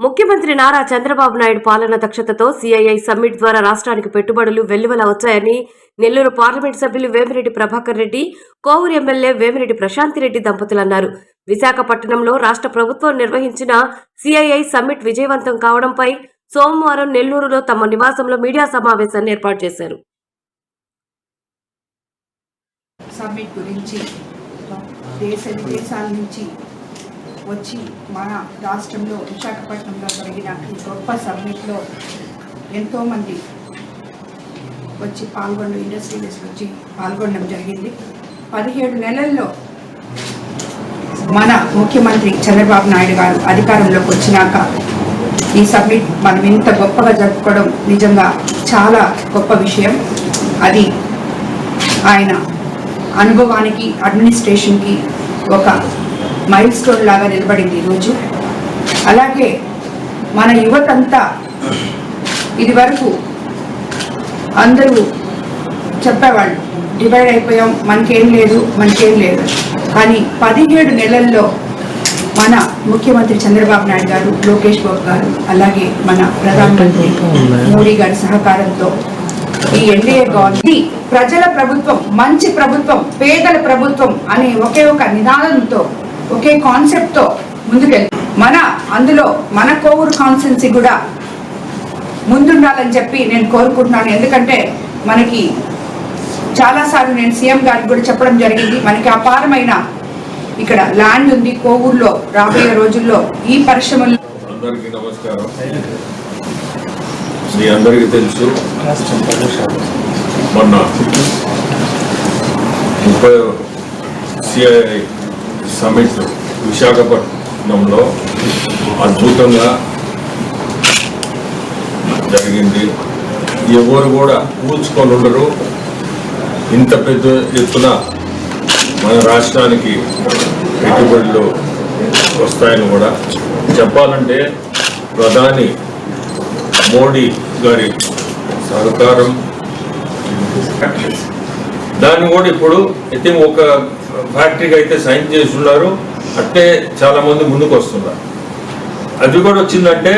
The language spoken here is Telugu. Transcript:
ముఖ్యమంత్రి నారా చంద్రబాబు నాయుడు పాలన దక్షతతో సిఐఐ సమ్మిట్ ద్వారా రాష్ట్రానికి పెట్టుబడులు వెల్లువల వచ్చాయని నెల్లూరు పార్లమెంట్ సభ్యులు వేమిరెడ్డి ప్రభాకర్ రెడ్డి కోవూరు ఎమ్మెల్యే వేమిరెడ్డి ప్రశాంతిరెడ్డి దంపతులు అన్నారు విశాఖపట్నంలో రాష్ట్ర ప్రభుత్వం నిర్వహించిన సిఐఐ సమ్మిట్ విజయవంతం కావడంపై సోమవారం నెల్లూరులో తమ నివాసంలో మీడియా సమావేశాన్ని ఏర్పాటు చేశారు. సమ్మిట్ గురించి దేశ విదేశాల నుంచి వచ్చి మన రాష్ట్రంలో విశాఖపట్నంలో జరిగిన ఈ గొప్ప సమ్మిట్లో ఎంతోమంది వచ్చి పాల్గొన్న ఇండస్ట్రియలిస్ట్ వచ్చి పాల్గొనడం జరిగింది. పదిహేడు నెలల్లో మన ముఖ్యమంత్రి చంద్రబాబు నాయుడు గారు అధికారంలోకి వచ్చినాక ఈ సబ్మిట్ మనం ఇంత గొప్పగా జరుపుకోవడం నిజంగా చాలా గొప్ప విషయం. అది ఆయన అనుభవానికి అడ్మినిస్ట్రేషన్కి ఒక మైల్ స్టోన్ లాగా నిలబడింది ఈరోజు అలాగే మన యువతంతా ఇది వరకు అందరూ చెప్పేవాళ్ళు డివైడ్ అయిపోయాం మనకేం లేదు మనకేం లేదు. కానీ పదిహేడు నెలల్లో మన ముఖ్యమంత్రి చంద్రబాబు నాయుడు గారు లోకేష్ బాబు గారు అలాగే మన ప్రధానమంత్రి మోడీ గారి సహకారంతో ఈ ఎన్డీఏ గవర్నమెంట్ ప్రజల ప్రభుత్వం మంచి ప్రభుత్వం పేదల ప్రభుత్వం అనే ఒకే ఒక నినాదంతో ఒకే కాన్సెప్ట్తో ముందుకెళ్ళి మన అందులో మన కోవూరు కాన్స్టెన్సీ కూడా ముందుండాలని చెప్పి నేను కోరుకుంటున్నాను. ఎందుకంటే మనకి చాలాసార్లు నేను సీఎం గారికి కూడా చెప్పడం జరిగింది. మనకి అపారమైన ఇక్కడ ల్యాండ్ ఉంది కోవూరులో రాబోయే రోజుల్లో. ఈ పరిశ్రమలు అందరికీ నమస్కారం. మీ అందరికీ తెలుసు. మొన్న ముప్పై సమిట్ విశాఖపట్నంలో అద్భుతంగా జరిగింది. ఎవరు కూడా ఊచుకొని ఉండరు. ఇంత పెద్ద ఎత్తున మన రాష్ట్రానికి పెట్టుబడులు వస్తాయని కూడా చెప్పాలంటే ప్రధాని మోడీ గారి సహకారం. దాన్ని కూడా ఇప్పుడు అయితే ఒక ఫ్యాక్టరీకి అయితే సైన్ చేస్తున్నారు అట్టే చాలా మంది ముందుకు వస్తున్నారు. అది కూడా వచ్చిందంటే